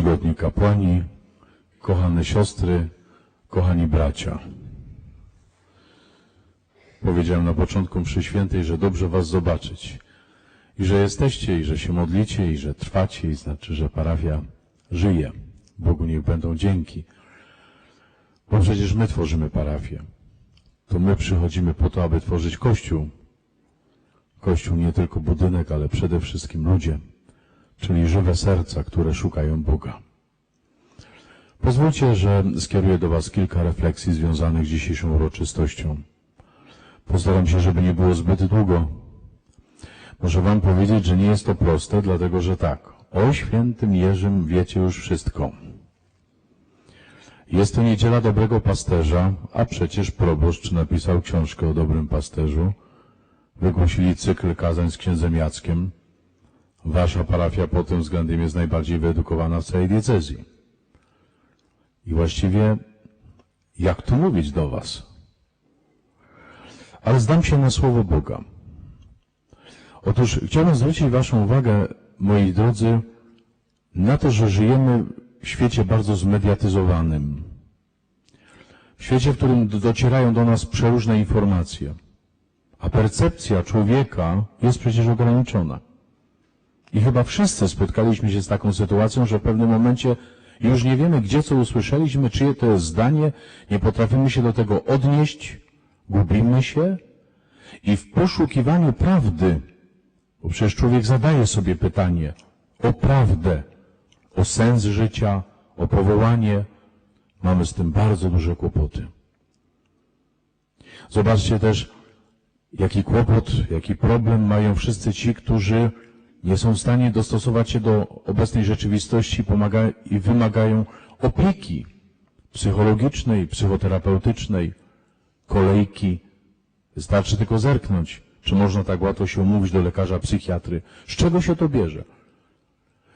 czcigodni kapłani, kochane siostry, kochani bracia. Powiedziałem na początku mszy świętej, że dobrze was zobaczyć. I że jesteście, i że się modlicie, i że trwacie, i znaczy, że parafia żyje. Bogu niech będą dzięki. Bo przecież my tworzymy parafię. To my przychodzimy po to, aby tworzyć Kościół. Kościół nie tylko budynek, ale przede wszystkim ludzie, czyli żywe serca, które szukają Boga. Pozwólcie, że skieruję do Was kilka refleksji związanych z dzisiejszą uroczystością. Postaram się, żeby nie było zbyt długo. Muszę Wam powiedzieć, że nie jest to proste, dlatego że tak, o świętym Jerzym wiecie już wszystko. Jest to niedziela dobrego pasterza, a przecież proboszcz napisał książkę o dobrym pasterzu. Wygłosili cykl kazań z księdzem Jackiem. Wasza parafia pod tym względem jest najbardziej wyedukowana w całej diecezji. I właściwie, jak tu mówić do Was? Ale zdam się na słowo Boga. Otóż chciałbym zwrócić Waszą uwagę, moi drodzy, na to, że żyjemy w świecie bardzo zmediatyzowanym. W świecie, w którym docierają do nas przeróżne informacje. A percepcja człowieka jest przecież ograniczona. I chyba wszyscy spotkaliśmy się z taką sytuacją, że w pewnym momencie już nie wiemy, gdzie co usłyszeliśmy, czyje to jest zdanie, nie potrafimy się do tego odnieść, gubimy się. I w poszukiwaniu prawdy, bo przecież człowiek zadaje sobie pytanie o prawdę, o sens życia, o powołanie, mamy z tym bardzo duże kłopoty. Zobaczcie też, jaki kłopot, jaki problem mają wszyscy ci, którzy nie są w stanie dostosować się do obecnej rzeczywistości i wymagają opieki psychologicznej, psychoterapeutycznej, kolejki. Wystarczy tylko zerknąć, czy można tak łatwo się umówić do lekarza psychiatry. Z czego się to bierze?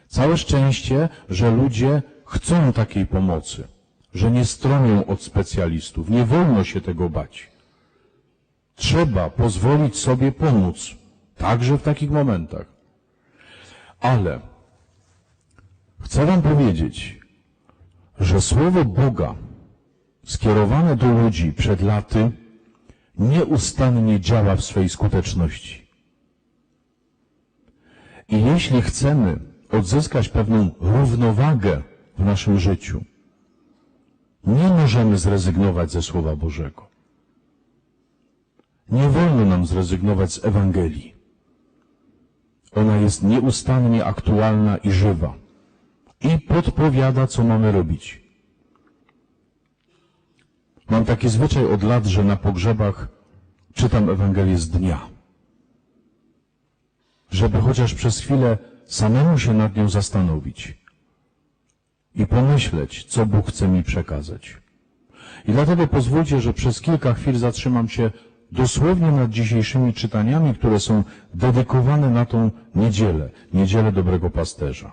Całe szczęście, że ludzie chcą takiej pomocy, że nie stronią od specjalistów. Nie wolno się tego bać. Trzeba pozwolić sobie pomóc, także w takich momentach. Ale chcę Wam powiedzieć, że Słowo Boga skierowane do ludzi przed laty nieustannie działa w swej skuteczności. I jeśli chcemy odzyskać pewną równowagę w naszym życiu, nie możemy zrezygnować ze Słowa Bożego. Nie wolno nam zrezygnować z Ewangelii. Ona jest nieustannie aktualna i żywa. I podpowiada, co mamy robić. Mam taki zwyczaj od lat, że na pogrzebach czytam Ewangelię z dnia. Żeby chociaż przez chwilę samemu się nad nią zastanowić i pomyśleć, co Bóg chce mi przekazać. I dlatego pozwólcie, że przez kilka chwil zatrzymam się dosłownie nad dzisiejszymi czytaniami, które są dedykowane na tą niedzielę, niedzielę dobrego pasterza.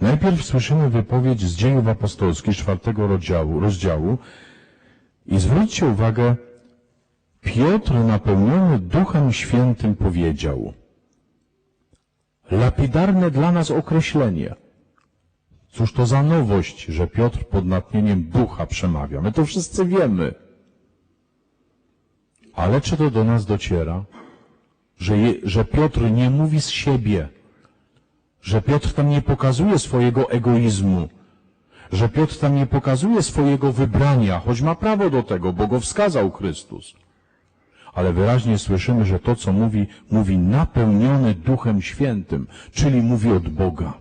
Najpierw słyszymy wypowiedź z dziejów apostolskich czwartego rozdziału, rozdziału i zwróćcie uwagę, Piotr napełniony Duchem Świętym powiedział, lapidarne dla nas określenie. Cóż to za nowość, że Piotr pod natchnieniem ducha przemawia? My to wszyscy wiemy. Ale czy to do nas dociera, że, je, że Piotr nie mówi z siebie, że Piotr tam nie pokazuje swojego egoizmu, że Piotr tam nie pokazuje swojego wybrania, choć ma prawo do tego, bo go wskazał Chrystus. Ale wyraźnie słyszymy, że to, co mówi, mówi napełniony Duchem Świętym, czyli mówi od Boga.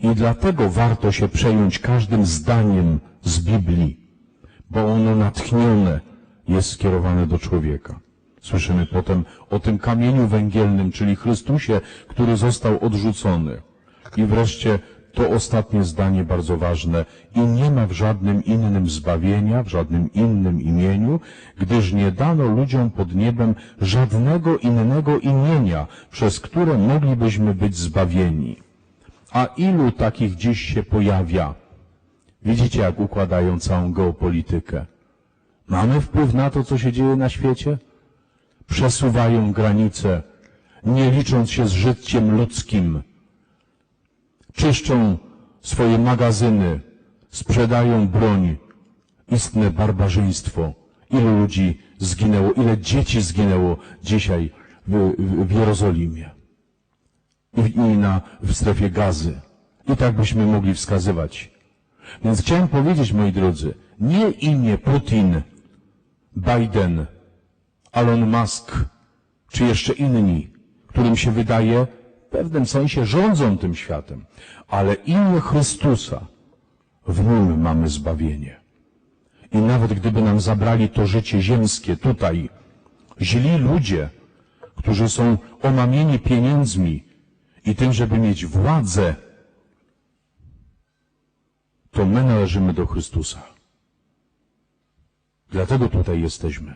I dlatego warto się przejąć każdym zdaniem z Biblii, bo ono natchnione jest skierowane do człowieka. Słyszymy potem o tym kamieniu węgielnym, czyli Chrystusie, który został odrzucony. I wreszcie to ostatnie zdanie bardzo ważne. I nie ma w żadnym innym zbawienia, w żadnym innym imieniu, gdyż nie dano ludziom pod niebem żadnego innego imienia, przez które moglibyśmy być zbawieni. A ilu takich dziś się pojawia? Widzicie, jak układają całą geopolitykę. Mamy wpływ na to, co się dzieje na świecie? Przesuwają granice, nie licząc się z życiem ludzkim. czyszczą swoje magazyny, sprzedają broń. Istne barbarzyństwo. Ilu ludzi zginęło, ile dzieci zginęło dzisiaj w, w, w Jerozolimie i, i na, w strefie gazy. I tak byśmy mogli wskazywać. Więc chciałem powiedzieć, moi drodzy, nie imię Putin, Biden, Elon Musk, czy jeszcze inni, którym się wydaje, w pewnym sensie rządzą tym światem, ale imię Chrystusa, w nim mamy zbawienie. I nawet gdyby nam zabrali to życie ziemskie tutaj, źli ludzie, którzy są omamieni pieniędzmi i tym, żeby mieć władzę, to my należymy do Chrystusa. Dlatego tutaj jesteśmy.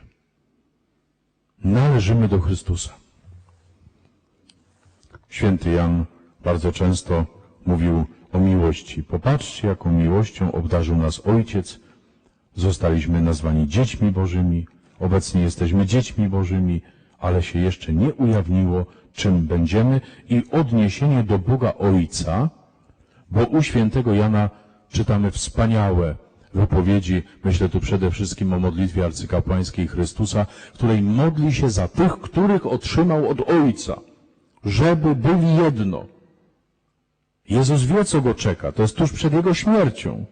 Należymy do Chrystusa. Święty Jan bardzo często mówił o miłości. Popatrzcie, jaką miłością obdarzył nas Ojciec. Zostaliśmy nazwani dziećmi Bożymi. Obecnie jesteśmy dziećmi Bożymi, ale się jeszcze nie ujawniło, czym będziemy i odniesienie do Boga Ojca, bo u świętego Jana czytamy wspaniałe wypowiedzi, myślę tu przede wszystkim o modlitwie arcykapłańskiej Chrystusa, której modli się za tych, których otrzymał od Ojca, żeby byli jedno. Jezus wie, co go czeka, to jest tuż przed Jego śmiercią.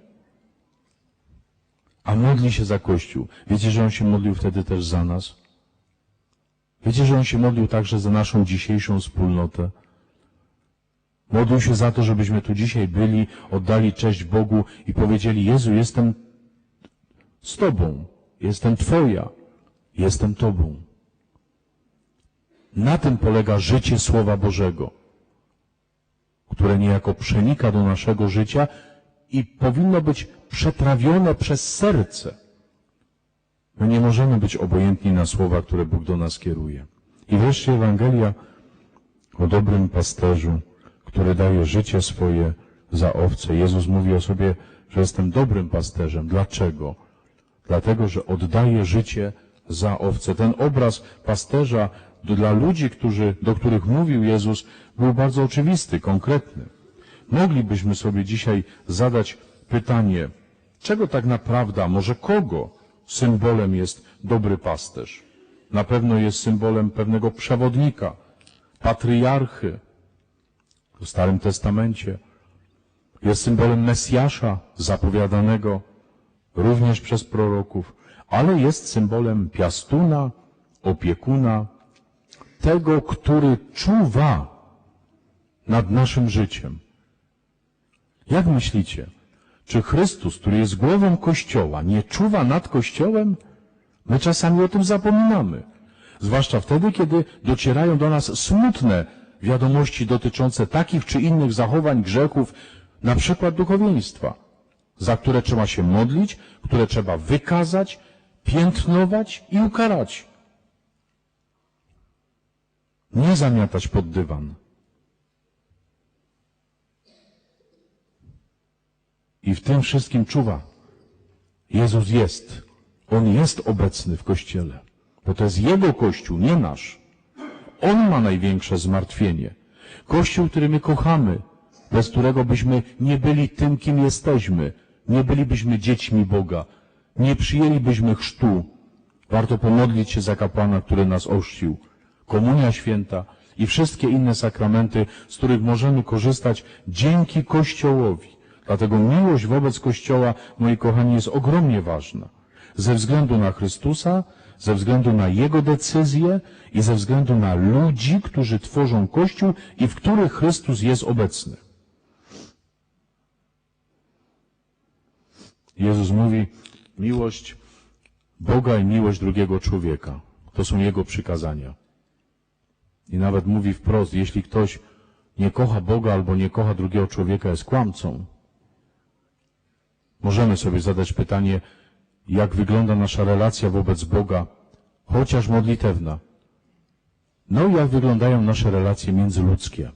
A modli się za Kościół. Wiecie, że On się modlił wtedy też za nas? Wiecie, że On się modlił także za naszą dzisiejszą wspólnotę? Modlił się za to, żebyśmy tu dzisiaj byli, oddali cześć Bogu i powiedzieli, Jezu, jestem z Tobą, jestem Twoja, jestem Tobą. Na tym polega życie Słowa Bożego, które niejako przenika do naszego życia i powinno być przetrawione przez serce. My nie możemy być obojętni na słowa, które Bóg do nas kieruje. I wreszcie Ewangelia o dobrym pasterzu, który daje życie swoje za owce. Jezus mówi o sobie, że jestem dobrym pasterzem. Dlaczego? Dlatego, że oddaje życie za owce. Ten obraz pasterza dla ludzi, którzy, do których mówił Jezus, był bardzo oczywisty, konkretny. Moglibyśmy sobie dzisiaj zadać pytanie, czego tak naprawdę, może kogo symbolem jest dobry pasterz? Na pewno jest symbolem pewnego przewodnika, patriarchy, w Starym Testamencie. Jest symbolem Mesjasza zapowiadanego również przez proroków, ale jest symbolem piastuna, opiekuna, tego, który czuwa nad naszym życiem. Jak myślicie, czy Chrystus, który jest głową Kościoła, nie czuwa nad Kościołem? My czasami o tym zapominamy. Zwłaszcza wtedy, kiedy docierają do nas smutne wiadomości dotyczące takich czy innych zachowań, grzechów, na przykład duchowieństwa, za które trzeba się modlić, które trzeba wykazać, piętnować i ukarać. Nie zamiatać pod dywan. I w tym wszystkim czuwa. Jezus jest. On jest obecny w Kościele. Bo to jest Jego Kościół, nie nasz. On ma największe zmartwienie. Kościół, który my kochamy, bez którego byśmy nie byli tym, kim jesteśmy, nie bylibyśmy dziećmi Boga, nie przyjęlibyśmy chrztu. Warto pomodlić się za kapłana, który nas ochrzcił. Komunia święta i wszystkie inne sakramenty, z których możemy korzystać dzięki Kościołowi. Dlatego miłość wobec Kościoła, moi kochani, jest ogromnie ważna. Ze względu na Chrystusa, ze względu na Jego decyzje i ze względu na ludzi, którzy tworzą Kościół i w których Chrystus jest obecny. Jezus mówi, miłość Boga i miłość drugiego człowieka. To są Jego przykazania. I nawet mówi wprost, jeśli ktoś nie kocha Boga albo nie kocha drugiego człowieka, jest kłamcą. Możemy sobie zadać pytanie, jak wygląda nasza relacja wobec Boga, chociaż modlitewna. No i jak wyglądają nasze relacje międzyludzkie.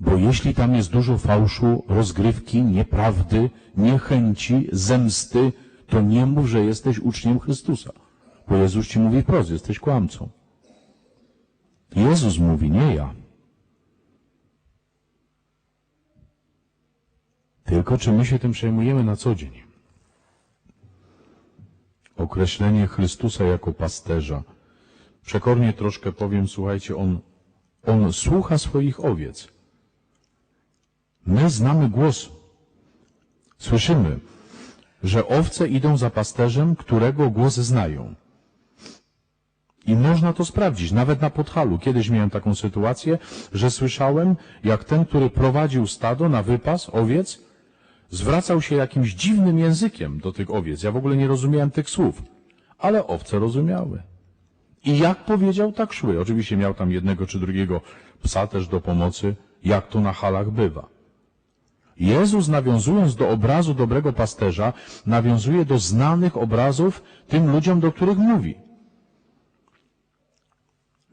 Bo jeśli tam jest dużo fałszu, rozgrywki, nieprawdy, niechęci, zemsty, to nie mów, że jesteś uczniem Chrystusa. Bo Jezus ci mówi wprost, jesteś kłamcą. Jezus mówi, nie ja. Tylko czy my się tym przejmujemy na co dzień? Określenie Chrystusa jako pasterza. Przekornie troszkę powiem, słuchajcie, on, on słucha swoich owiec. My znamy głos. Słyszymy, że owce idą za pasterzem, którego głos znają. I można to sprawdzić, nawet na Podhalu. Kiedyś miałem taką sytuację, że słyszałem, jak ten, który prowadził stado na wypas owiec, zwracał się jakimś dziwnym językiem do tych owiec. Ja w ogóle nie rozumiałem tych słów, ale owce rozumiały. I jak powiedział, tak szły. Oczywiście miał tam jednego czy drugiego psa też do pomocy, jak to na halach bywa. Jezus, nawiązując do obrazu dobrego pasterza, nawiązuje do znanych obrazów tym ludziom, do których mówi.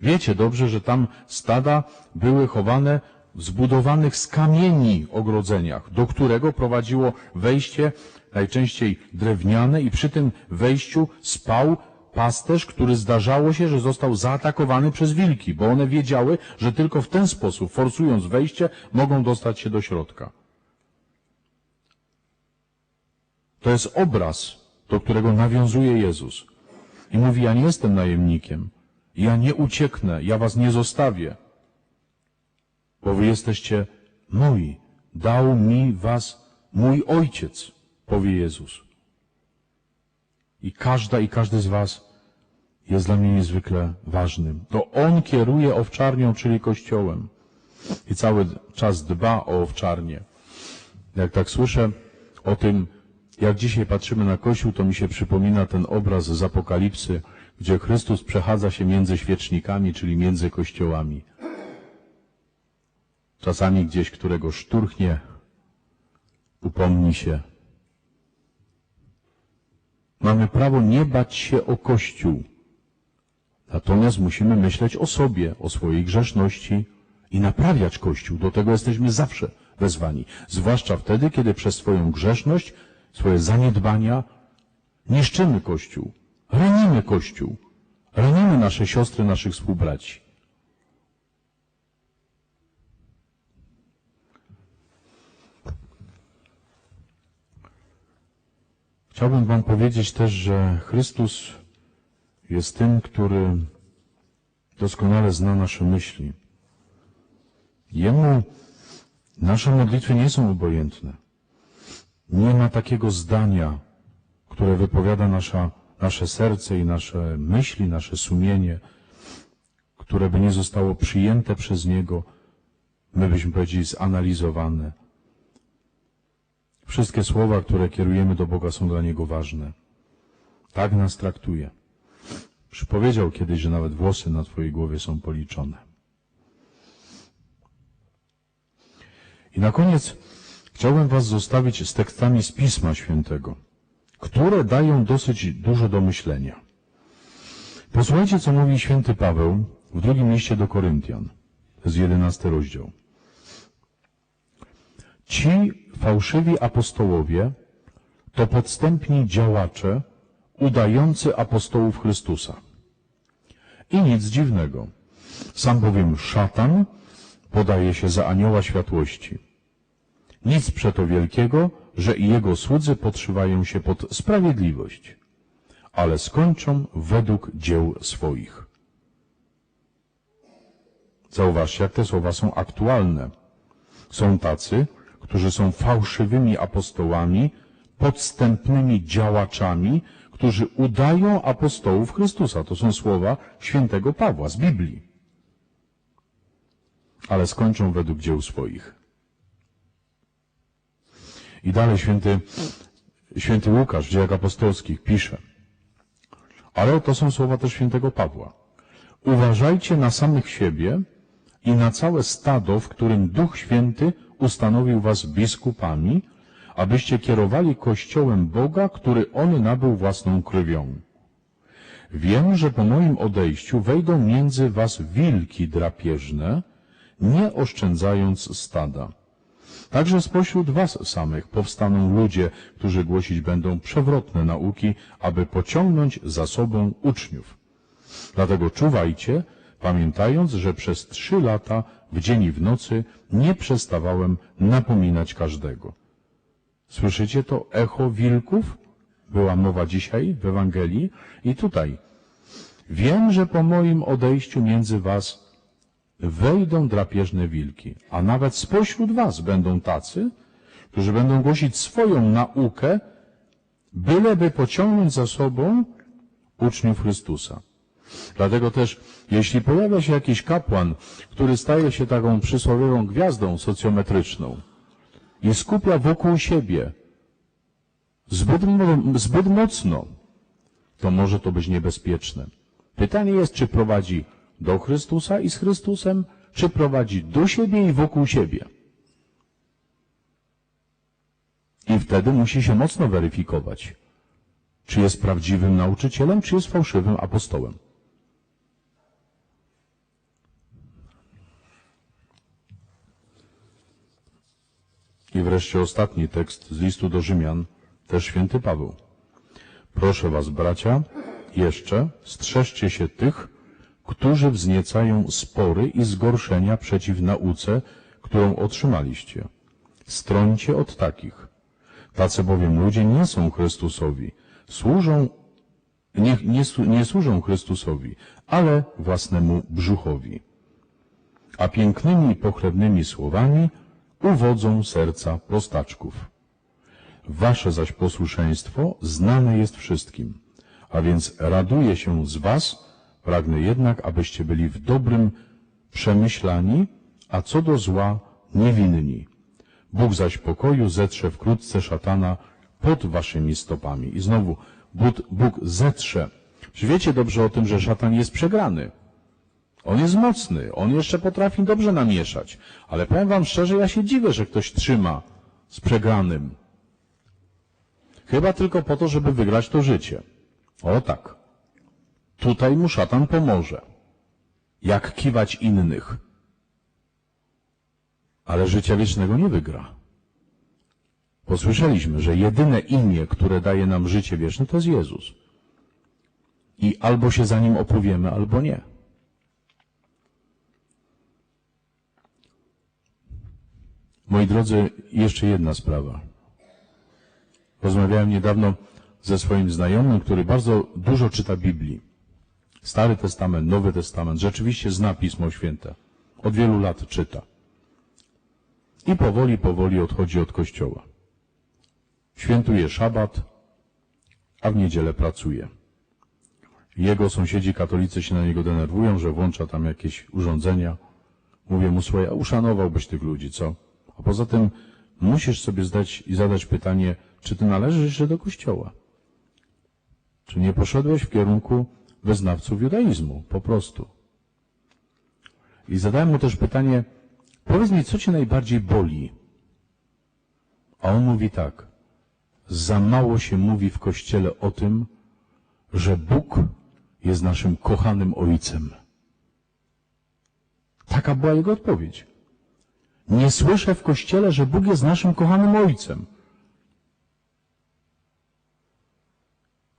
Wiecie dobrze, że tam stada były chowane zbudowanych z kamieni ogrodzeniach, do którego prowadziło wejście, najczęściej drewniane, i przy tym wejściu spał pasterz, który zdarzało się, że został zaatakowany przez wilki, bo one wiedziały, że tylko w ten sposób, forsując wejście, mogą dostać się do środka. To jest obraz, do którego nawiązuje Jezus. I mówi, ja nie jestem najemnikiem. Ja nie ucieknę, ja was nie zostawię. Bo wy jesteście moi. Dał mi was mój ojciec, powie Jezus. I każda i każdy z was jest dla mnie niezwykle ważnym. To On kieruje owczarnią, czyli Kościołem. I cały czas dba o owczarnię. Jak tak słyszę o tym, jak dzisiaj patrzymy na Kościół, to mi się przypomina ten obraz z Apokalipsy, gdzie Chrystus przechadza się między świecznikami, czyli między kościołami. Czasami gdzieś którego szturchnie, upomni się. Mamy prawo nie bać się o Kościół. Natomiast musimy myśleć o sobie, o swojej grzeszności i naprawiać Kościół. Do tego jesteśmy zawsze wezwani. Zwłaszcza wtedy, kiedy przez swoją grzeszność, swoje zaniedbania niszczymy Kościół, ranimy Kościół, ranimy nasze siostry, naszych współbraci. Chciałbym Wam powiedzieć też, że Chrystus jest tym, który doskonale zna nasze myśli. Jemu nasze modlitwy nie są obojętne. Nie ma takiego zdania, które wypowiada nasza, nasze serce i nasze myśli, nasze sumienie, które by nie zostało przyjęte przez Niego, my byśmy powiedzieli zanalizowane. Wszystkie słowa, które kierujemy do Boga są dla Niego ważne. Tak nas traktuje. Przypowiedział kiedyś, że nawet włosy na Twojej głowie są policzone. I na koniec chciałbym Was zostawić z tekstami z Pisma Świętego, które dają dosyć dużo do myślenia. Posłuchajcie, co mówi święty Paweł w drugim liście do Koryntian, z jedenasty rozdział. Ci fałszywi apostołowie to podstępni działacze udający apostołów Chrystusa. I nic dziwnego. Sam bowiem szatan podaje się za anioła światłości. Nic przeto wielkiego, że i jego słudzy podszywają się pod sprawiedliwość, ale skończą według dzieł swoich. Zauważcie, jak te słowa są aktualne. Są tacy, którzy są fałszywymi apostołami, podstępnymi działaczami, którzy udają apostołów Chrystusa. To są słowa świętego Pawła z Biblii. Ale skończą według dzieł swoich. I dalej święty, święty Łukasz w dziejach apostolskich pisze. Ale to są słowa też świętego Pawła. Uważajcie na samych siebie i na całe stado, w którym Duch Święty ustanowił was biskupami, abyście kierowali Kościołem Boga, który On nabył własną krwią. Wiem, że po moim odejściu wejdą między was wilki drapieżne, nie oszczędzając stada. Także spośród was samych powstaną ludzie, którzy głosić będą przewrotne nauki, aby pociągnąć za sobą uczniów. Dlatego czuwajcie, pamiętając, że przez trzy lata w dzień i w nocy nie przestawałem napominać każdego. Słyszycie to echo wilków? Była mowa dzisiaj w Ewangelii i tutaj. Wiem, że po moim odejściu między was wejdą drapieżne wilki, a nawet spośród was będą tacy, którzy będą głosić swoją naukę, byleby pociągnąć za sobą uczniów Chrystusa. Dlatego też, jeśli pojawia się jakiś kapłan, który staje się taką przysłowiową gwiazdą socjometryczną i skupia wokół siebie zbyt, zbyt mocno, to może to być niebezpieczne. Pytanie jest, czy prowadzi do Chrystusa i z Chrystusem, czy prowadzi do siebie i wokół siebie. I wtedy musi się mocno weryfikować, czy jest prawdziwym nauczycielem, czy jest fałszywym apostołem. I wreszcie ostatni tekst z listu do Rzymian, też święty Paweł. Proszę was, bracia, jeszcze strzeżcie się tych, którzy wzniecają spory i zgorszenia przeciw nauce, którą otrzymaliście. Strońcie od takich. Tacy bowiem ludzie nie są Chrystusowi, służą, nie, nie, nie służą Chrystusowi, ale własnemu brzuchowi. A pięknymi i pochlebnymi słowami uwodzą serca prostaczków. Wasze zaś posłuszeństwo znane jest wszystkim, a więc raduję się z was, pragnę jednak, abyście byli w dobrym przemyślani, a co do zła niewinni. Bóg zaś pokoju zetrze wkrótce szatana pod waszymi stopami. I znowu Bóg, zetrze. Wiecie dobrze o tym, że szatan jest przegrany? On jest mocny, on jeszcze potrafi dobrze namieszać. Ale powiem wam szczerze, ja się dziwię, że ktoś trzyma z przegranym. Chyba tylko po to, żeby wygrać to życie. O tak. Tutaj mu szatan pomoże. Jak kiwać innych. Ale życia wiecznego nie wygra. Posłyszeliśmy, że jedyne imię, które daje nam życie wieczne, to jest Jezus. I albo się za nim opowiemy, albo nie. Moi drodzy, jeszcze jedna sprawa. Rozmawiałem niedawno ze swoim znajomym, który bardzo dużo czyta Biblii. Stary Testament, Nowy Testament, rzeczywiście zna Pismo Święte. Od wielu lat czyta. I powoli, powoli odchodzi od kościoła. Świętuje szabat, a w niedzielę pracuje. Jego sąsiedzi katolicy się na niego denerwują, że włącza tam jakieś urządzenia. Mówię mu, słuchaj, a uszanowałbyś tych ludzi, co? A poza tym musisz sobie zdać i zadać pytanie, czy ty należysz jeszcze do kościoła? Czy nie poszedłeś w kierunku wyznawców judaizmu? Po prostu. I zadałem mu też pytanie, powiedz mi, co cię najbardziej boli? A on mówi tak, za mało się mówi w kościele o tym, że Bóg jest naszym kochanym Ojcem. Taka była jego odpowiedź. Nie słyszę w kościele, że Bóg jest naszym kochanym Ojcem,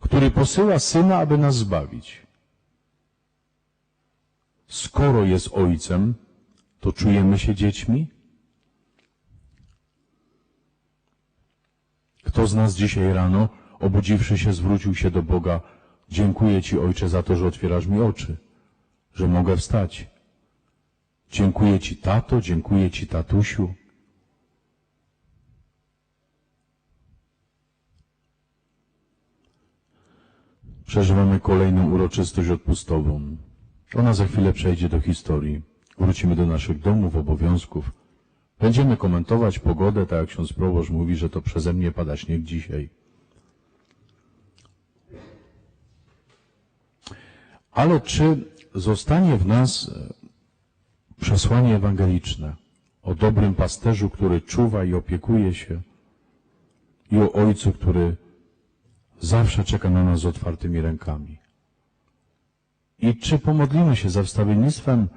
który posyła Syna, aby nas zbawić. Skoro jest Ojcem, to czujemy się dziećmi? Kto z nas dzisiaj rano, obudziwszy się, zwrócił się do Boga, dziękuję Ci, Ojcze, za to, że otwierasz mi oczy, że mogę wstać. Dziękuję Ci, tato, dziękuję Ci, tatusiu. Przeżywamy kolejną uroczystość odpustową. Ona za chwilę przejdzie do historii. Wrócimy do naszych domów, obowiązków. Będziemy komentować pogodę, tak jak ksiądz proboszcz mówi, że to przeze mnie pada śnieg dzisiaj. Ale czy zostanie w nas przesłanie ewangeliczne o dobrym pasterzu, który czuwa i opiekuje się i o Ojcu, który zawsze czeka na nas z otwartymi rękami? I czy pomodlimy się za wstawiennictwem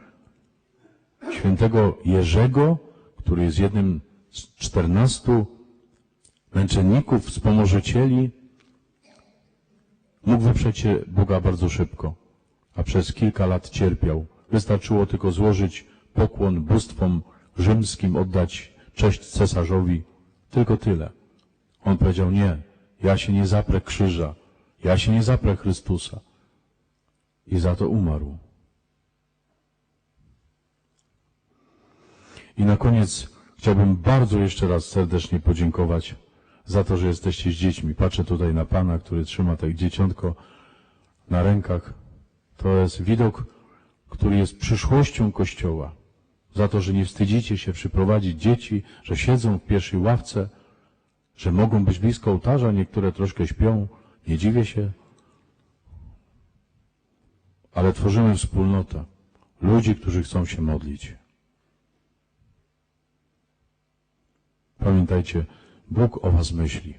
świętego Jerzego, który jest jednym z czternastu męczenników, wspomożycieli, mógł wyprzeć Boga bardzo szybko, a przez kilka lat cierpiał. Wystarczyło tylko złożyć pokłon bóstwom rzymskim, oddać cześć cesarzowi. Tylko tyle. On powiedział, nie, ja się nie zaprę krzyża, ja się nie zaprę Chrystusa. I za to umarł. I na koniec chciałbym bardzo jeszcze raz serdecznie podziękować za to, że jesteście z dziećmi. Patrzę tutaj na Pana, który trzyma tak dzieciątko na rękach. To jest widok, który jest przyszłością Kościoła. Za to, że nie wstydzicie się przyprowadzić dzieci, że siedzą w pierwszej ławce, że mogą być blisko ołtarza, niektóre troszkę śpią. Nie dziwię się. Ale tworzymy wspólnotę ludzi, którzy chcą się modlić. Pamiętajcie, Bóg o was myśli.